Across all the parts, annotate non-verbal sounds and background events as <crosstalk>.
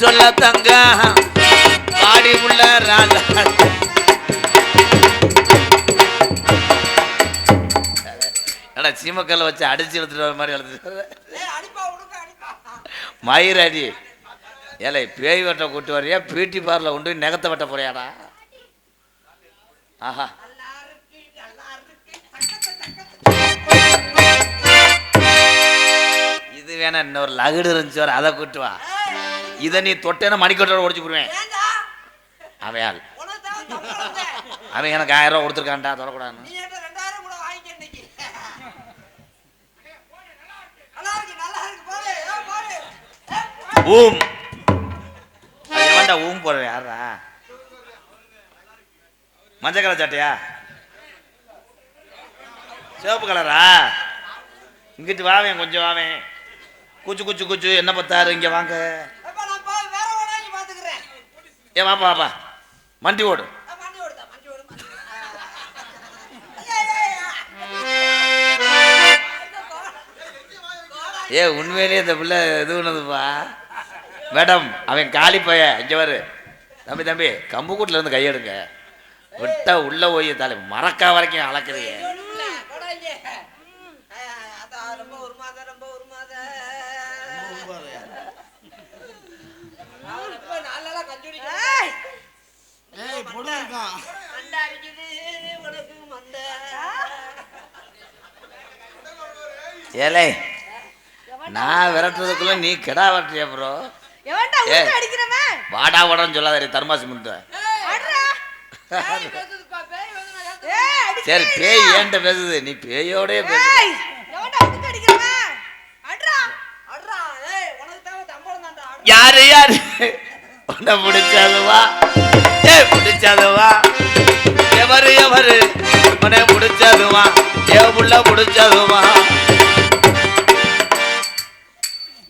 சொல்ல தங்க பாடி உள்ள ராஜா. எடா சீமக்கல்ல வச்சு அடிச்சு எடுத்துட்டு வர மாதிரி எழுதுட்டு மயிரடி. ஏலை பேய் வெட்ட கூட்டு வரையா பியூட்டி பார்ல கொண்டு போய் நெகத்தை வெட்ட போறியாடா? ஆஹா. இது வேணா இன்னொரு லகுடு இருந்துச்சு வர அதை கூட்டுவா இதை நீ தொட்டேன்னா மணிக்கட்டோட உடைச்சு போடுவேன். அவன் ஆள் அவன் எனக்கு ஆயிரம் ரூபா கொடுத்துருக்கான்டா தொடக்கூடாதுன்னு ஊம். எவன்டா ஊம் போடுற யாரா மஞ்சள் கலர் சட்டையா? சிவப்பு கலரா? இங்கிட்டு வாவேன் கொஞ்சம் வாவேன். குச்சு குச்சு குச்சு என்ன பத்தாரு இங்க வாங்க. ஏ வாப்பா வாப்பா மண்டி ஓடு. ஏ உண்மையிலேயே இந்த பிள்ளை இது பண்ணதுப்பா. மேடம் அவன் காலி பைய இங்க வரு தம்பி தம்பி கம்பு கூட்டுல இருந்து கையெடுங்க. விட்டா உள்ள போய் தலை மறக்கா வரைக்கும் அளக்குறீங்க ரொம்ப ஒரு மாதம் ரொம்ப ஒரு மாதம் ரொம்ப நாளா கஞ்சுடிக்கிறேன் ஏய் பொண்ணு இருக்கான் மண்டை அடிக்குது உனக்கு மண்டை ஏலே நான் விரட்டுறதுக்குள்ள நீ கிடா விரட்டுறியா ப்ரோ வாடா வாடான்னு சொல்லாத தர்மாசி முந்த அட்ரா பேய் பேசுதுப்பா, பேய் வந்து நான் ஏத்துக்கிறேன். ஏய் அடி சரி பேய் ஏன்ட்ட பேசுது? நீ பேயோடய பேசு. யாரு யாரு? உன்னை பிடிச்சதுவா எவரு எவரு? உன்னை பிடிச்சதுவா ஏ புள்ள பிடிச்சதுவா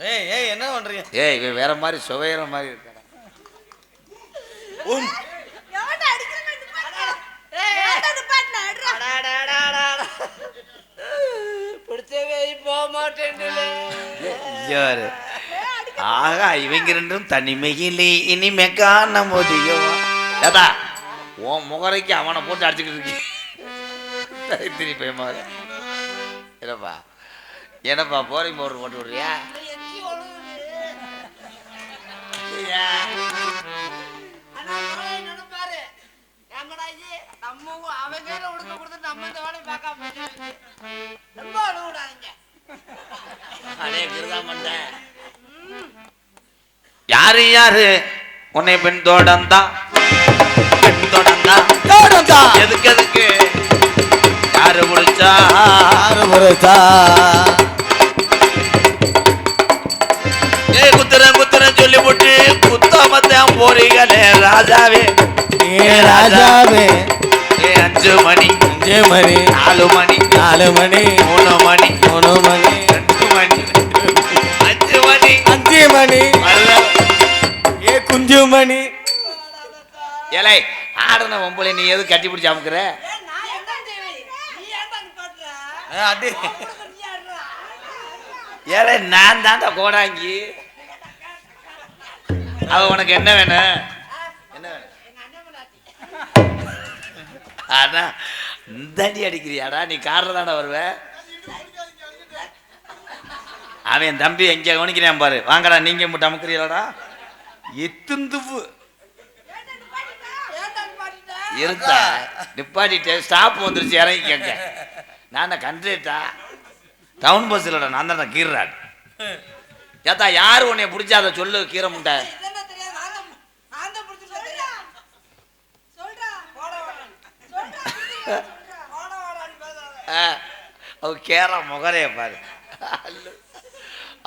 ஏய் ஏய் என்ன பண்றீங்க? ஏய் இவன் வேற மாதிரி சுவையிற மாதிரி இருக்கான் உம். ஆகா இவங்க ரெண்டும் தனிமையிலே இனிமே காண முடியும்? ஏதா உன் முகரைக்கு அவனை போட்டு அடிச்சுக்கிட்டு இருக்கீங்க திருப்பி மகன் என்னப்பா என்னப்பா போரிங் பவுடர் போட்டு விடுறியா. யாரு யாரு? உன்னை தொடர்ந்தா தொடர்ந்தா. எதுக்கு எதுக்கு? யாரு முடிச்சா ஆறு முறைத்தா ஏ குத்துறேன் குத்துறேன் சொல்லி போட்டு. குத்தாமத்தான் போறீங்களே ராஜாவே. ஏ ராஜாவே. ஏ அஞ்சு மணி. அஞ்சு மணி. நாலு மணி. நாலு மணி. மூணு மணி. மூணு மணி. ரெண்டு மணி. அஞ்சு மணி. அஞ்சு மணி. ஏ குஞ்சு மணி. ஏலே ஆடுன ஒம்பளை நீ எது கட்டி பிடிச்சி அமுக்குற? அடி. ஏலே நான் தான்டா கோடாங்கி. அவ உனக்கு என்ன வேணும்? என்ன வேணும். ஆனா இந்த அடி அடிக்கிறியாடா நீ காரில் தானே வருவ. அவன் என் தம்பி எங்க கவனிக்கிறான் பாரு. வாங்கடா நீங்க மட்டும் அமுக்குறீங்களாடா. எத்துந்துவு நிப்பாட்டிட்ட? இருந்தா நிப்பாட்டிட்டு ஸ்டாப் வந்துருச்சு இறங்கி கேட்க. நான் கண்ட்ரேட்டா டவுன் பஸ் இல்லடா நான் தான் கீர்றாட் ஏத்தா யார் உன்னைய பிடிச்சா அதை சொல்லு கீரை. ஆ, அவ கேர முகரைய பாரு.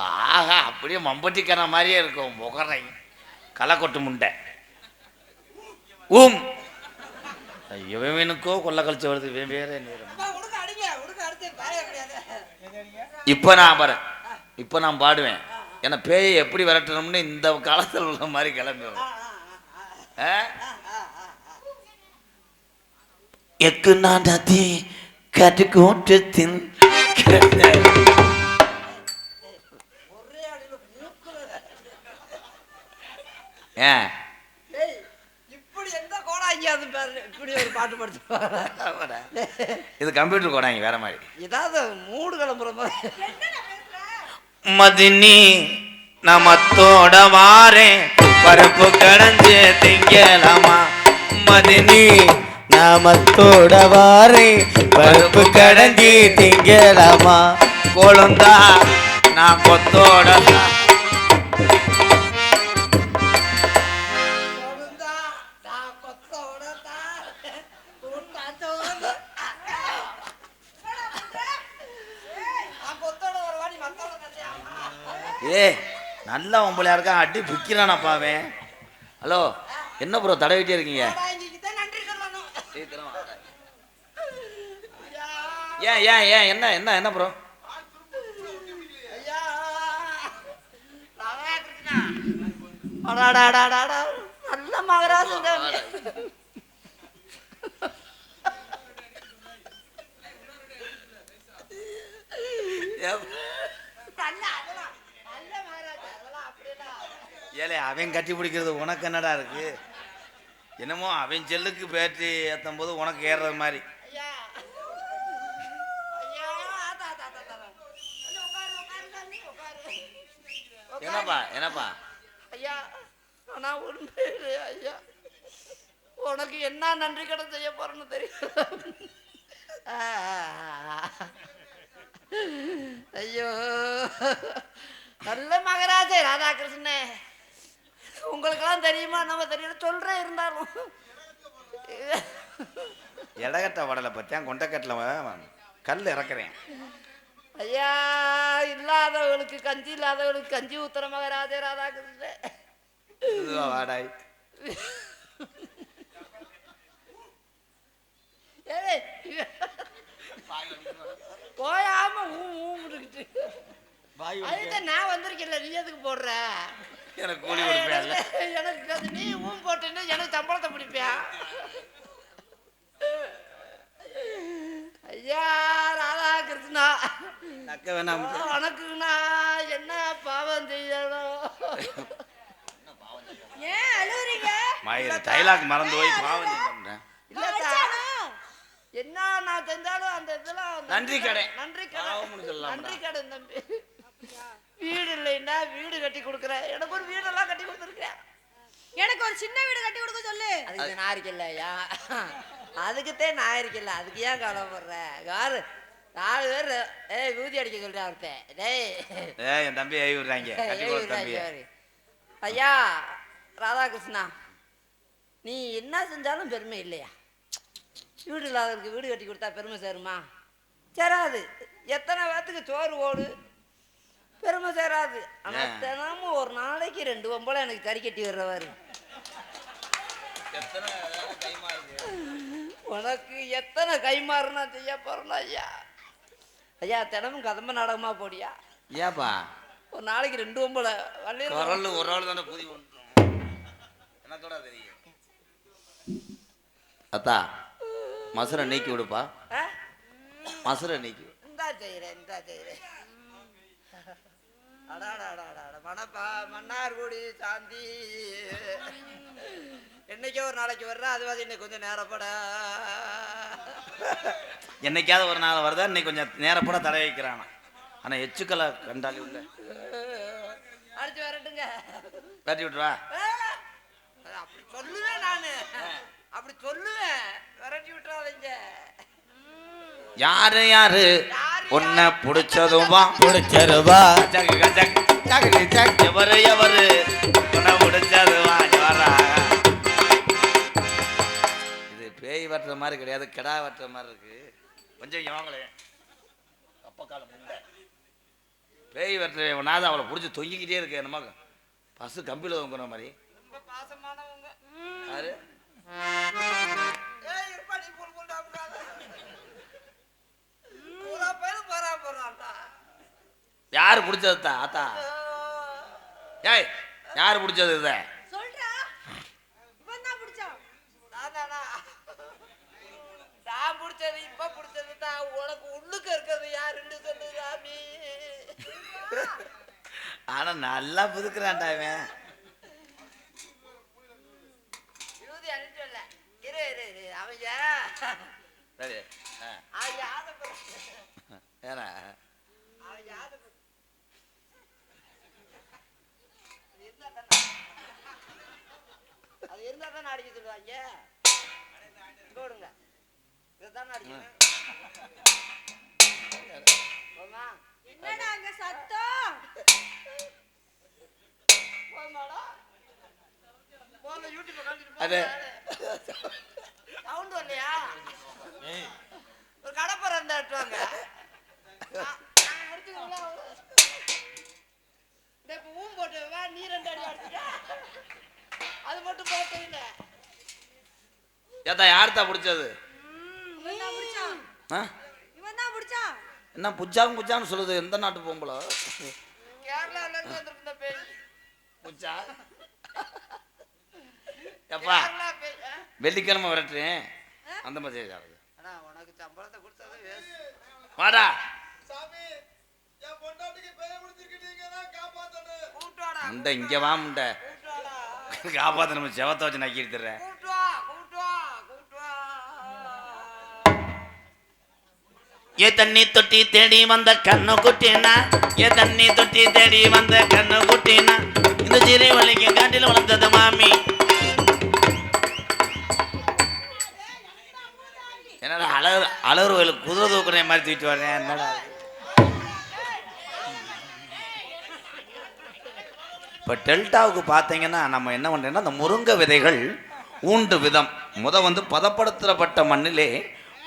ஆஹா அப்படியே மம்பட்டிக்கான மாதிரியே இருக்கும் முகரை. களை கொட்டு முண்டை. ஊம். இவனுக்கோ கொள்ள கழிச்சு வருது. இவன் வேற. இப்போ நான் பாரு இப்போ நான் பாடுவேன். ஏன்னா பேயை எப்படி விரட்டணும்னு இந்த காலத்தில் உள்ள மாதிரி கிளம்பி? எக்கு நாடாதி கட்டு கூட்டத்தின் ஒரே அடியில மூக்குல. ஏன் ஏய் இப்படி எந்த கோடா எங்கேயாவது பாரு இப்படி ஒரு பாட்டு படிச்சு <laughs> இது கம்ப்யூட்டர் கோடாங்க வேற மாதிரி. ஏதாவது மூடு கிளம்புற மாதிரி. என்னடா பேசுற? மதினி நமத்தோட வாரேன் பருப்பு கடைஞ்சு திங்கலாமா? மதினி நாமத்தோட வாரேன் பருப்பு கடைஞ்சி திங்கலாமா? கொழுந்தா நான் கொத்தோட ஏ நல்ல உம்பளையா இருக்கான் அடி பிக்கிறானப்பா அவன் ஹலோ என்ன ப்ரோ தடவிட்டே இருக்கீங்க ஏன் ஏன் ஏன் என்ன என்ன என்ன ப்ரோ. நல்ல மகராஜன் தான். நல்ல அதெல்லாம் நல்ல மகராஜா அதெல்லாம் அப்படியெல்லாம் ஏலே அவன் கட்டி பிடிக்கிறது உனக்கு என்னடா இருக்கு? என்னமோ அவன் செல்லுக்கு பேட்டரி ஏற்றும் போது உனக்கு ஏறுறது மாதிரி. என்னப்பா என்னப்பா? ஐயா நான் உண்மையிலே ஐயா. உனக்கு என்ன நன்றி கடன் செய்ய போறேன்னு தெரியும் ஐயோ. நல்ல மகராஜே ராதாகிருஷ்ணே உங்களுக்கெல்லாம் தெரியுமா நம்ம தெரியல சொல்றேன் இருந்தாலும் இடகட்ட வடலை பற்றியான் கொண்டக்கட்டில் கல் இறக்குறேன் ஐயா இல்லாதவளுக்கு கஞ்சி இல்லாதவளுக்கு கஞ்சி ஊத்துற மகராஜே ராதாகிருஷ்ணே இதுவா வாடாய் போயாம ஊ அதுதான் நான் வந்திருக்கேன்ல நீ எதுக்கு போடுற எனக்கு கூலி கொடுப்பேன்ல எனக்கு- எனக்கு அது நீ ஊம் போட்டேன்னா எனக்கு சம்பளத்தை பிடிப்பியா? ஐயா ராதாகிருஷ்ணா நக்க வேணாம் உனக்குண்ணா என்ன பாவம் செய்யணும் ஏன் அழுவுறீங்க? மயிறு டைலாக் மறந்து போய் பாவம் செஞ்சேன் வச்சானோ? என்ன நான் செஞ்சாலும் அந்த இதெல்லாம் நன்றி கடன். நன்றி சொல்லலாம்டா. நன்றி கடன் தம்பி. வீடு இல்லைன்னா வீடு கட்டி கொடுக்குறேன் எனக்கு ஒரு வீடெல்லாம் கட்டி கொடுத்துருக்கேன் எனக்கு ஒரு சின்ன வீடு கட்டி கொடுக்க சொல்லு. அதுக்கு நான் இருக்கல ஐயா? அதுக்குத்தே நான் இருக்கல அதுக்கு ஏன் கவலைப்படுற? யாரு? நாலு பேர். ஏய் ஊதி அடிக்க சொல்றேன் ஒருத்தன். டேய். ஏ என் தம்பி விடுறாங்க. கட்டி ஏய், போடு இவரா, தம்பி இவரு. ஐயா ராதாகிருஷ்ணா நீ என்ன செஞ்சாலும் பெருமை இல்லையா? வீடு இல்லாதவருக்கு வீடு கட்டி கொடுத்தா பெருமை சேருமா? சேராது. எத்தனை பேத்துக்கு சோறு ஓடு பெருமை சேராது. ஆனா? தினமும் ஒரு நாளைக்கு ரெண்டு ஒம்பளை எனக்கு கறி கட்டி வர்றவாரு உனக்கு எத்தனை கைமாறுனா செய்ய போறேன் ஐயா? ஐயா தினமும் கதம்ப நாடகமா போடியா? ஏப்பா ஒரு நாளைக்கு ரெண்டு ஒம்பளை குரல் ஒரு ஆள் தானே புதி எனக்கோட தெரியும். அத்தா மசுரை நீக்கி விடுப்பா? மசுரை நீக்கி. இந்தா செய்கிறேன் இந்தா செய்கிறேன் மணப்பா மன்னார்குடி சாந்தி. என்னைக்கோ ஒரு நாளைக்கு வர்றா அது வந்து இன்னைக்கு கொஞ்சம் நேரப்பட. என்னைக்காவது ஒரு நாள் வருதா இன்னைக்கு கொஞ்சம் நேரப்பட தடை வைக்கிறானா ஆனா எச்சுக்களை கண்டாலே உள்ள. அடிச்சு வரட்டுங்க. தட்டி விட்டுருவா? ஆ, அப்படி சொல்லுவேன் நானு. அப்படி சொல்லுவேன். விரட்டி விட்டுறாதீங்க. யாரு? யாரு? உன்னை பிடிச்சதுமா ஜக். எவரு எவரு? உன்னை பிடிச்சதுமா ஜோரா இது பேய் வெட்டுற மாதிரி கிடையாது கிடா வெட்டுற மாதிரி இருக்கு. கொஞ்சம் வாங்களேன் அப்பா காலம். பேய் வெட்டுற நான் அவளை பிடிச்சி தொங்கிக்கிட்டே இருக்கு என்னமா. பசு கம்பியில் தொங்குற மாதிரி. ரொம்ப பாசமானவங்க. யாரு ஏய் இருப்பா நீ புல் புல் டாமுக்காத பூரா பேரும் போறா போறான்டா யாரு பிடிச்சது தா ஆத்தா ஏய் யாரு பிடிச்சது இதை? சொல்றா. இவன். தான் பிடிச்சான் நானா நான் பிடிச்சது இப்ப பிடிச்சது தான் உனக்கு உள்ளுக்கு இருக்கிறது யாருன்னு சொல்லு சாமி ஆனா நல்லா புதுக்குறான்டா இவன் இல்ல இரு இரு இரு அவங்க சரி ஆ, அவங்க ஆசைப்படுறாங்க ஏன்னா அவங்க ஆசைப்படுறாங்க அது இருந்தா தானே அது இருந்தா தானே அடிக்க சொல்லுவாங்க. இங்க விடுங்க. இதுதானே அடிக்கணும் போமா என்னடா அங்க சத்தம்? அது சவுண்ட் வரலையா? ஒரு கடப்பரை இருந்தா எடுத்துவாங்க நான் நான் அடிச்சுக்கல. இந்த இப்ப ஊம் போட்டு வா, நீ ரெண்டு அடி அடிச்சுட்ட. அது மட்டும் போட்டு இல்லை ஏத்தா யார்த்தா பிடிச்சது? இவன் தான் பிடிச்சான். ஆ? இவன் தான் பிடிச்சான். என்ன புஜாங் புஜான்னு சொல்லுது. எந்த நாட்டு பொம்பளை? கேரளால இருந்து வந்திருந்த பேய். புஜா எப்பா <laughs> கேரளா பேய் ஆ? வெள்ளிக்கிழமை விரட்டுறேன் அந்த மாதிரி உனக்கு சம்பளத்தை கொடுத்தது வாடா. முண்டை இங்க வா முண்டை. கூட்டு வாடா. காப்பாத்த நம்ம செவத்தை வச்சு நக்கி எடுத்துறேன் ஏ தண்ணி தொட்டி தேடி வந்த கண்ணு குட்டினா ஏ தண்ணி தொட்டி தேடி வந்த கண்ணு குட்டினா இந்த சிறை வலிக்கு காட்டில் வளர்ந்தது மாமி. என்னடா அழகு அழகு கோயிலுக்கு குதிரை தூக்குற மாதிரி தூக்கிட்டு வரேன் என்னடா இப்போ டெல்டாவுக்கு பார்த்தீங்கன்னா நம்ம என்ன பண்ணுறோம்னா அந்த முருங்கை விதைகள் ஊண்டு விதம். முத வந்து பதப்படுத்தப்பட்ட மண்ணிலே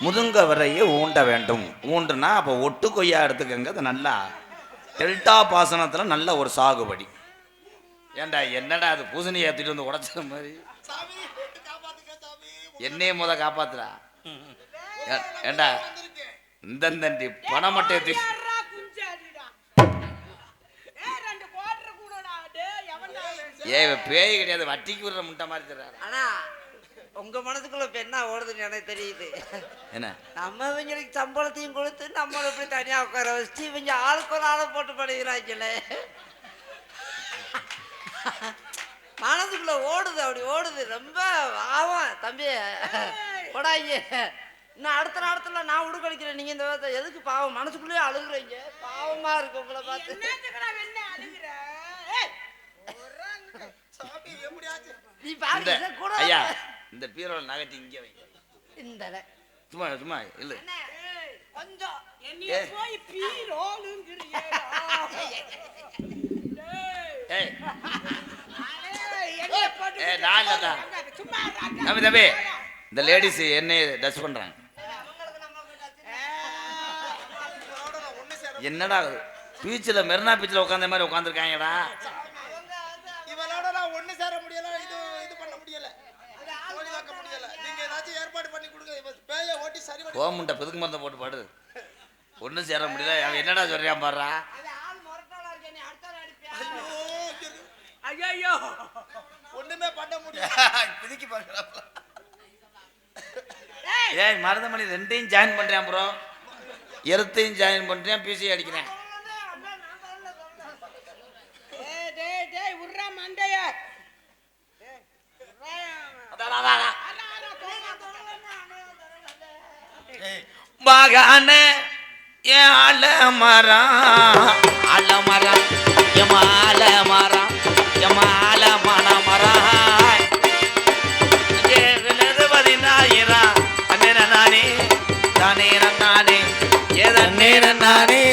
முருங்கை விதையை ஊண்ட வேண்டும். ஊண்டுனா அப்போ ஒட்டு கொய்யா எடுத்துக்கங்க அது நல்லா டெல்டா பாசனத்தில் நல்ல ஒரு சாகுபடி. ஏன்டா என்னடா அது பூசணி ஏற்றிட்டு வந்து உடச்ச மாதிரி? என்னையே முத காப்பாத்துறா ஏண்டா இந்தந்தண்டி பணம் மட்டும் ஏத்தி யாரா குஞ்சாடிடா. ஏ பேய் கிடையாது வட்டிக்கு விடுற முட்டை மாதிரி தர்றாரு? உங்க மனசுக்குள்ள இப்ப என்ன ஓடுதுன்னு எனக்கு தெரியுது. என்ன? நம்ம இவங்களுக்கு சம்பளத்தையும் கொடுத்து நம்மளை இப்படி தனியா உட்கார வச்சு இவங்க ஆளுக்கு ஒரு ஆளை போட்டு படிக்கிறாங்களே மனசுக்குள்ள ஓடுது அப்படி ஓடுது. ரொம்ப ஆவம் தம்பி. போடாங்க இன்னும் அடுத்த நேரத்துல நான் உடுக்கடிக்கிறேன். நீங்க இந்த விதத்தை எதுக்கு பாவம்? மனசுக்குள்ளேயே அழுகுறீங்க. பாவமா இருக்கு உங்களை பார்த்து. நீ பாருங்க கூட ஐயா இந்த பீரோல நகட்டி இங்கே வைங்க இந்த சும்மா சும்மா இல்ல ஏய், கொஞ்சம். போய் பீரோலுங்கிறியேடா டேய். ஏய் அடே என்னைய போட்டு ஏய், நான் இல்லடா. சும்மா இருடா. தம்பி தம்பி. இந்த லேடிஸ் என்னைய டச் பண்றாங்க. என்னடா பீச்சில் மெரினா பீச்சில் உட்காந்த மாதிரி உட்காந்துருக்காங்கடா இவளோட நான் ஒண்ணு சேர முடியல இது இது பண்ண முடியல தோணி வைக்க முடியல நீங்க ஏதாச்சும் ஏற்பாடு பண்ணி கொடுங்க இவ பேய ஓட்டி சரி பண்ணி கோமுண்டை பெதுக்கு மருந்தை போட்டு பாடு. ஒன்றும் சேர முடியல. அவன் என்னடா சொல்றான் பாடுறா? ஐயோ ஒண்ணுமே பண்ண <laughs> பிதுக்கி பார்க்கலாம் ஏய். மருதமணி ரெண்டையும் ஜாயின் பண்றேன் ப்ரோ எருத்தையும் ஜாயின் பண்றேன் பிசி அடிக்கிறேன் டேய் டேய் டேய் உர்றா மண்டைய அதான், அதான், அதான். மகான ஏன் அலமரம் அலமரம் எமால மரம் எமால மணமரம் ஏவினது பதினாயிரம் அண்ணன நானே தானே நானே ஏதன்னே நானே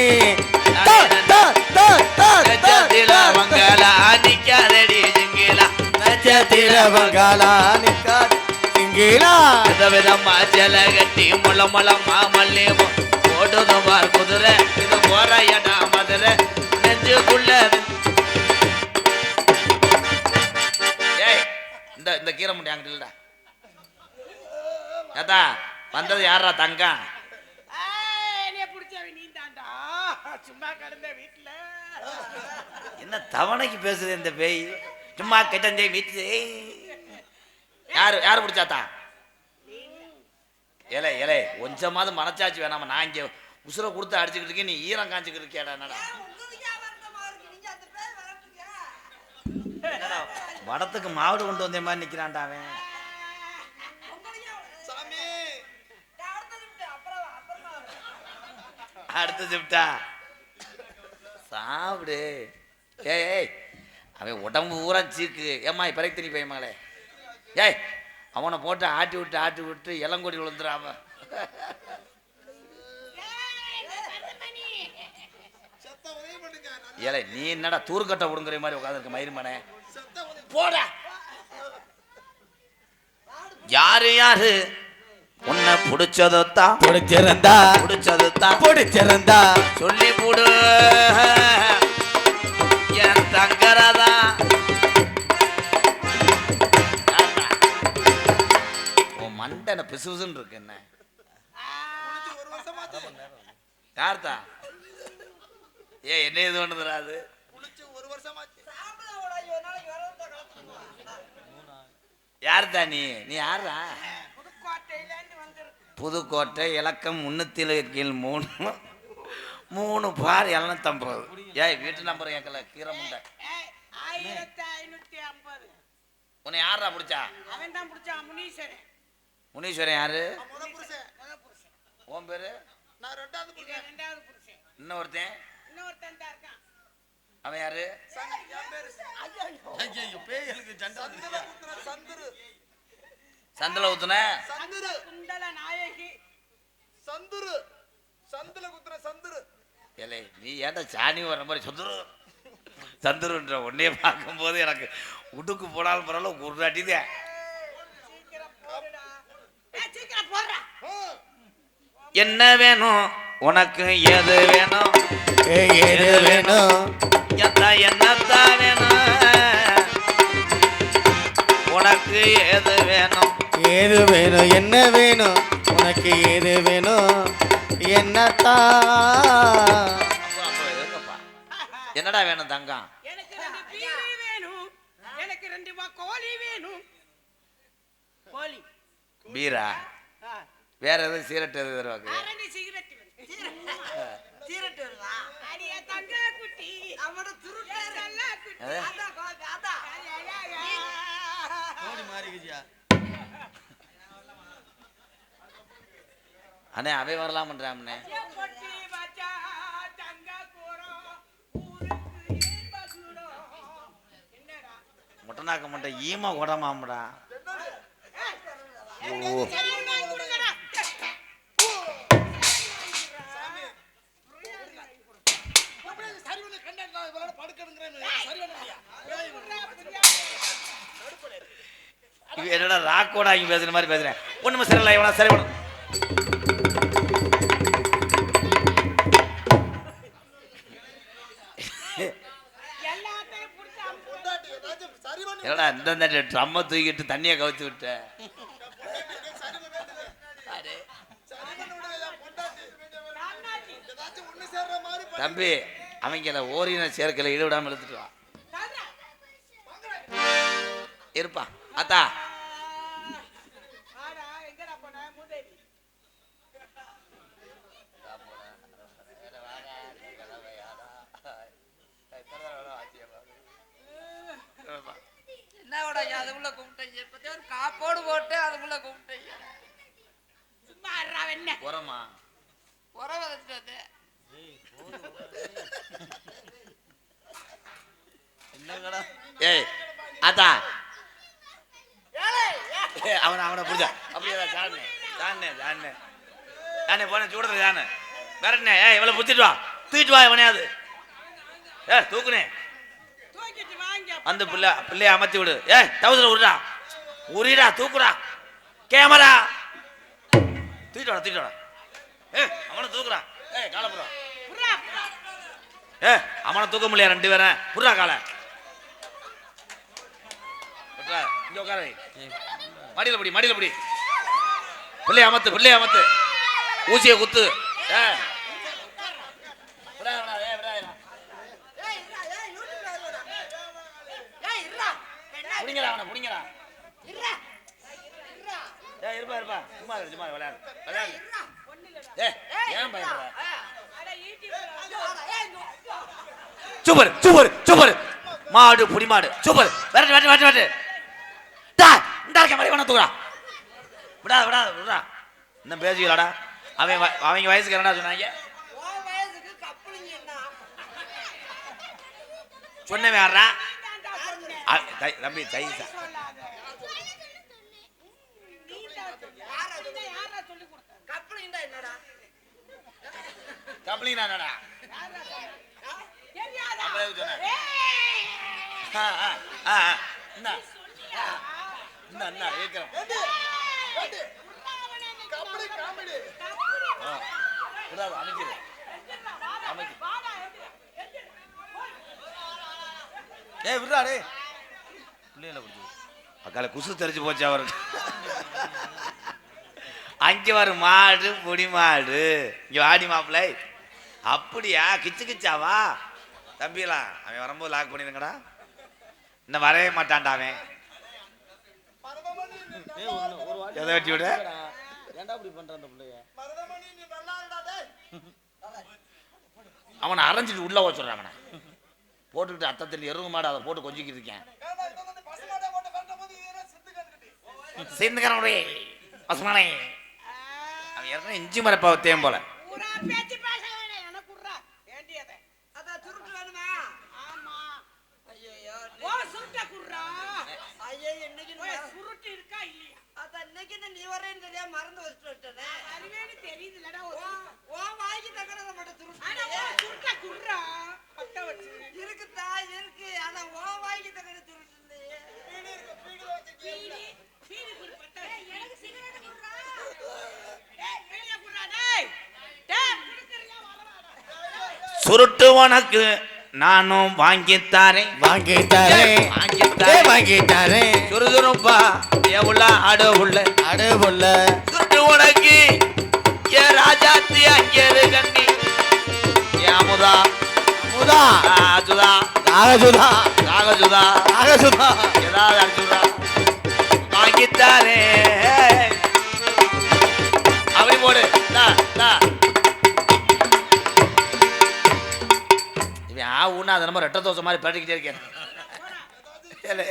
விதவிதமா ஜல கட்டி முள முளமா மல்லி ஓடுது பார் குதிரை. இது போற இடம் மதுரை. நெஞ்சுக்குள்ள ஏய் இந்த இந்த கீரை முட்டை அங்கிட்டு இல்லடா. ஏத்தா வந்தது யாரா தங்கம்? சும்மா கிடந்த வீட்டுல என்ன தவணைக்கு பேசுது இந்த பேய்? சும்மா கிட்டந்தே வீட்டு யாரு யாரு பிடிச்சாத்தா? ஏலே ஏலே கொஞ்சமாவது மனச்சாச்சு வேணாம? நான் இங்க உசுரை கொடுத்து அடிச்சுக்கிட்டு இருக்கே நீ ஈரம் காஞ்சிக்கிட்டு இருக்கியாடா என்னடா? வடத்துக்கு மாவடு கொண்டு வந்த மாதிரி நிற்கிறான்டா அவன். அடுத்து சிப்டா சாப்பிடு. ஏய் அவன் உடம்பு ஊரா சீக்கு. ஏம்மா பிறகு தண்ணி பையமாலே ஏய் அவனை போட்டு ஆட்டி விட்டு ஆட்டி விட்டு இளங்கொடி விழுந்துடாம ஏலே நீ என்னடா தூர்க்கட்டை விடுங்கிற மாதிரி உட்காந்துருக்க மயிருமனே? போடா. யாரு யாரு? உன்னை பிடிச்சதுத்தான் பிடிச்சிருந்தா. பிடிச்சதுத்தான் பிடிச்சிருந்தா. சொல்லி போடு. என் தங்கரதா? உன் மண்டனை பிசு பிசுன்னு இருக்கு என்ன? யார்த்தா? ஏ என்ன இது பண்ணுதுடா அது? ஒரு வருஷமாச்சு. யார்தா நீ? நீ யாரா புதுக்கோட்டை இலக்கம் முன்னூத்தி கீழ் மூணு மூணு பார் எழுநூத்தம்பது. ஏய் வீட்டு நம்பர் கேட்கல கீரை முண்டை. ஏய், ஆயிரத்தி ஐநூத்தி ஐம்பது. உன்னை யாரா பிடிச்சா? அவன் தான் பிடிச்சான் முனீஸ்வரன். முனீஸ்வரன் யாரு? உன் பேரு? நான் ரெண்டாவது இன்னொருத்தன்? இன்னொருத்தன் தான் இருக்கான். அவன் யாரு? சந்துரு குத்துற சந்துரு. சந்தில ஊத்துன சந்துரு. குண்டல நாயகி. சந்துரு. சந்துல குத்துற சந்துரு. ஏலே நீ ஏன்டா சாணி வர மாதிரி சந்துரு? சந்துருன்ற உன்னைய பார்க்கும்போது எனக்கு உடுக்கு போனாலும் பரவாயில்ல ஆ, என்ன வேணும்? உனக்கு எது வேணும்? ஏது வேணும் எத்த என்னத்தான் வேணும் உனக்கு எது வேணும்? ஏது வேணும்? என்ன வேணும்? உனக்கு ஏது வேணும்? என்னத்தான் என்னடா வேணும் தங்கம்? எனக்கு ரெண்டு பீடி வேணும். எனக்கு ரெண்டு வா கோழி வேணும். கோழி. பீரா. வேற எதுவும் சீரட் எது தருவாங்க ரெண்டு சிகரெட் சீரட்டு வருவா அடிய தங்க குட்டி அவனோட துருட்டு என் செல்ல குட்டி அது? அதான் கோபி, அதான். அண்ணே அவன் வரலாம்ன்றாம்ண்ணே பொட்டி வச்சா தங்க கூடம் ஊருக்கு ஏன் பசுடம் என்னடா? முட்டனாக்க முட்டை ஈம உடமாம்டா ஓ. என்னடா ராக்கோட ஆகி பேசுற மாதிரி பேசுறேன் ஒண்ணுமே சரியில்லை இவனா சரி பண்ணு. எல்லாத்தையும் புடிச்சு அமுக்கு. பொண்டாட்டி ஏதாச்சும் சரி பண்ணி. என்னடா இந்த ட்ரம்மை தூக்கிட்டு தண்ணியை கவுத்து விட்ட? சரி பண்ணி சரி பண்ணி விடுங்க என் பொண்டாட்டி. ராமநாஜி, ஏதாச்சும் ஒண்ணு சேர்ற மாதிரி பண்ணி. தம்பி அவங்கள ஓரின சேர்க்கல ஈடுவிடாம எடுத்துட்டு வா தாத்தா. இருப்பான் அத்தா. என்னோட அதுக்குள்ள கூப்பிட்டீங்க இப்போதே ஒரு காப்போடு போட்டு அதுக்குள்ள கூப்பிட்டீங்க சும்மா வெண்ணெ. உரமா உரம் வந்தேன் ஏய் அத்தா அவனை அவனை புடிச்சா. அப்படியே ஜானே போன சூடுறது இவளை வா. தூக்கிட்டு வா இவனையாவது. ஏ தூக்குனே. தூக்கிட்டு அந்த பிள்ளை பிள்ளைய அமர்த்தி விடு. ஏ தவத்துல உருடா. உரிடா தூக்குடா. கேமரா. தூக்கிட்டு வாடா தூக்கிட்டு வாடா. ஏ அவனை தூக்குறான். ஏ காலப்புறம் ஏ அவனை தூக்க முடியல ரெண்டு பேரும் புறா காலை. இங்க உட்கார. வை. மடியில பிடி மடியில பிடி. பிள்ளைய அமத்து பிள்ளை அமத்து ஊசியை குத்து. ஏ. புடிங்கடா அவனை புடிங்கடா. இருப்பா இருப்பா. சும்மா இரு, சும்மா விளையாடு விளையாடு. ஏ ஏன் பயப்படுற? சூப்பர் சூப்பர் சூப்பர் மாடு புடி மாடு சூப்பர் வரட்டு வரட்டு வரட்டு வரட்டு. டா இந்த இருக்க மாதிரி வேணா தூக்குறா விடாத விடாத விடுறா இன்னும் பேசிக்கலாடா. அவன் அவங்க வயசுக்கு என்னடா சொன்னாங்க? சொன்னவன் யாரா தம்பி தயிர் சார் கப்ளிங் நானடா யாரா சொன்ன? தெரியாதா? அப்புறம் எதுக்கு சொன்ன? ஏய்! ஆ, ஆ, ஆ, ஆ. இந்தா. ஆ. விடாத, அமைக்கிறேன். ஏய் விட்றா டேய் பிள்ளைகளை பிடிச்சி அக்கால குசு தெரிஞ்சு போச்சு அவருக்கு அங்கே வர மாடு பொடி மாடு இங்கே வாடி மாப்பிள்ளை அப்படியா? கிச்சு கிச்சாவா? தம்பிலாம் அவன் வரும்போது லாக் பண்ணிருங்கடா இன்னும் வரவே மாட்டான்டா அவன். எதை வெட்டி விட? ஏன்டா இப்படி பண்ற அந்த பிள்ளைய? மருதமணி நீ நல்லா இருடா டேய் அவனை அரைஞ்சிட்டு உள்ள வச்சுடுறான் அவனை. போட்டுக்கிட்டு அத்தத்தில் எருவு மாடு அதை போட்டு கொஞ்சிக்கிட்டு இருக்கேன். சேர்ந்துக்கிறானே பசுமானே அவன் ஏற்கனவே இஞ்சி மரப்பாவை தேம் போல ஊரா பேச்சு பேச வேணாம். எனக்கு விட்றா. வேண்டியதை. அதான் சுருட்டு வேணுமா ஆமா. ஐயோ ஓ, சுருட்டை குடுறா. ஐயோ இன்னைக்கு ஓய், நான் சுருட்டு இருக்கா இல்லையா? அதான் இன்னைக்கு நீ வரேன்னு தெரியாம மறந்து வச்சுட்டு விட்டனே அறிவேன்னு தெரியுதுல்லடா, ஒரு சுருட்டு. ஓ வாங்கி தக்கறத மட்டும் சுருட்டு ஓ, சுருட்டை குடுறா. பத்த வச்சு. இருக்குதா இருக்கு ஆனா ஓ வாங்கி தக்கற சுருட்டு இல்லையே பீடி, பீடி குடு. டேய், வெளிய குடுறா, டேய். டேய். சுருட்டு உனக்கு நானும் வாங்கித்தாரேன் வாங்கித்தாரேன் ஏய், வாங்கிட்டாரே சுறுசுறுப்பா. எவ்வள அட உள்ள அடு புள்ள சுருட்டு உனக்கு ஏ ராஜாத்தி அங்கேரு கண்ணி. ஏ அமுதா. முதா ஆ, சுதா நாகசுதா ராகசுதா. நாகசுதா ஏதாவது அடிச்சுதா வாங்கித்தாரே. அப்படி போடு. இந்தா, இந்தா. ஊனா அதை நம்ம ரெட்ட தோசை மாதிரி பரட்டிக்கிட்டே இருக்கேன். ஏலே,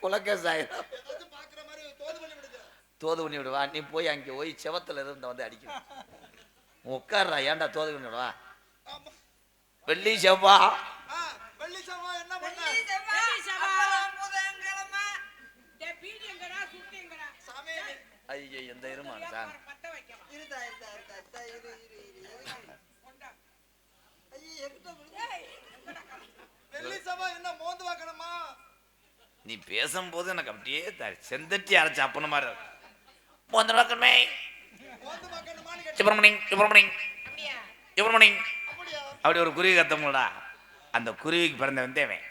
குலக்க சாயிரம் ஏதாச்சும் பாக்குற மாதிரி தோது பண்ணி விடுங்க தோது பண்ணி விடுவா. நீ போய் அங்கே போய் செவத்துல இருந்து வந்து அடிக்கணும் உட்கார்றா ஏன்டா தோது பண்ணி விடுவா? வெள்ளி செவ்வா. ஐயோ எந்த இருமா சார் இரு, இரு, இரு, இரு. கொண்டா. ஐயோ, எங்கிட்ட விழுந்து. வெள்ளி செவ்வாய் என்ன மோந்து வைக்கணுமா நீ பேசும்போது எனக்கு அப்படியே செந்தட்டி அரைச்ச அப்பன மாதிரி இருக்கு. மோந்து அப்படி ஒரு குருவி கத்தமுடா அந்த குருவிக்கு பிறந்த வந்தேவன்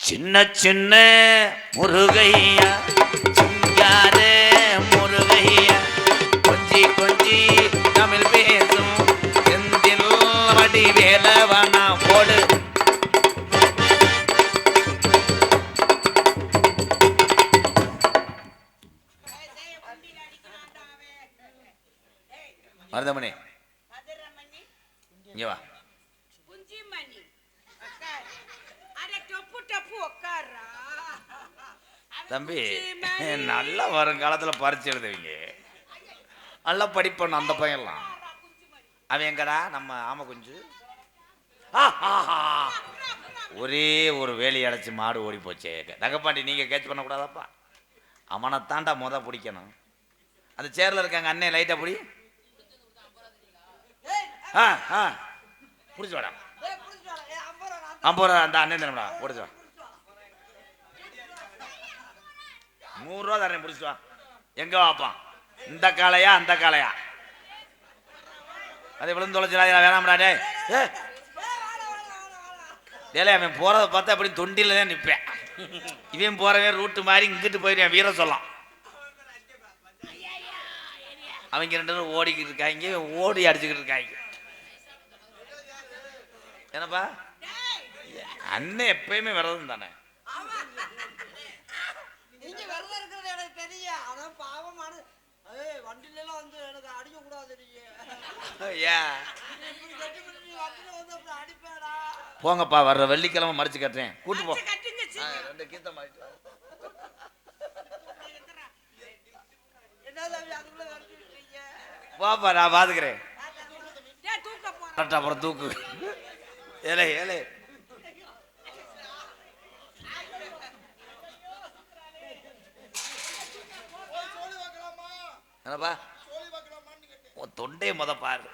சின்ன சின்ன முருகையா தம்பி. நல்லா வருங்காலத்துல பறிச்சு எழுதுவீங்க. நல்லா படிப்பணும் அந்த பையன்லாம். அவன் எங்கடா? நம்ம ஆம குஞ்சு. ஒரே ஒரு வேலி அடைச்சு மாடு ஓடி போச்சே தங்கப்பாண்டி நீங்க கேட்ச் பண்ணக்கூடாதாப்பா? அவனை தாண்டா முத பிடிக்கணும். அந்த சேர்ல இருக்காங்க அண்ணன் லைட்டா பிடி. ஆ ஆ. பிடிச்சி வாடா. ஐம்பது ரூபா அந்த அண்ணன் தானடா பிடிச்சி நூறு நூறுரூவா தரேன் பிடிச்சிட்டு வா. எங்க வாப்பான் இந்த காளையா அந்த காளையா? அதை விழுந்து தொலைச்சிடாதீங்களா வேணாம்டாடே டேலே அவன் போறத பார்த்தா அப்படி தொண்டில்தான் நிற்பேன் இவன் போறவன் ரூட்டு மாதிரி இங்கிட்டு போயிடுவேன் வீர சொல்லலாம் அவங்க ரெண்டு பேரும் ஓடிக்கிட்டு இருக்காங்க ஓடி அடிச்சுக்கிட்டு இருக்காங்க. என்னப்பா? அண்ணன் எப்பயுமே விரதம் தானே நீங்க விரதம் இருக்கிறது எனக்கு தெரியும் ஆனா பாவமான வந்து எனக்கு அடிக்க கூடாது போங்கப்பா வர்ற வெள்ளிக்கிழமை மறைச்சு கட்டுறேன். கூட்டு போ. ரெண்டு கீத்த மாறிட்டு வா. என்ன தம்பி அதுக்குள்ள விரட்டி விட்டுறீங்க? வாப்பா நான் பாத்துக்கிறேன். அப்புறம் தூக்கு. ஏலே ஏலே. என்னப்பா? உன் தொண்டையை முத பாரு.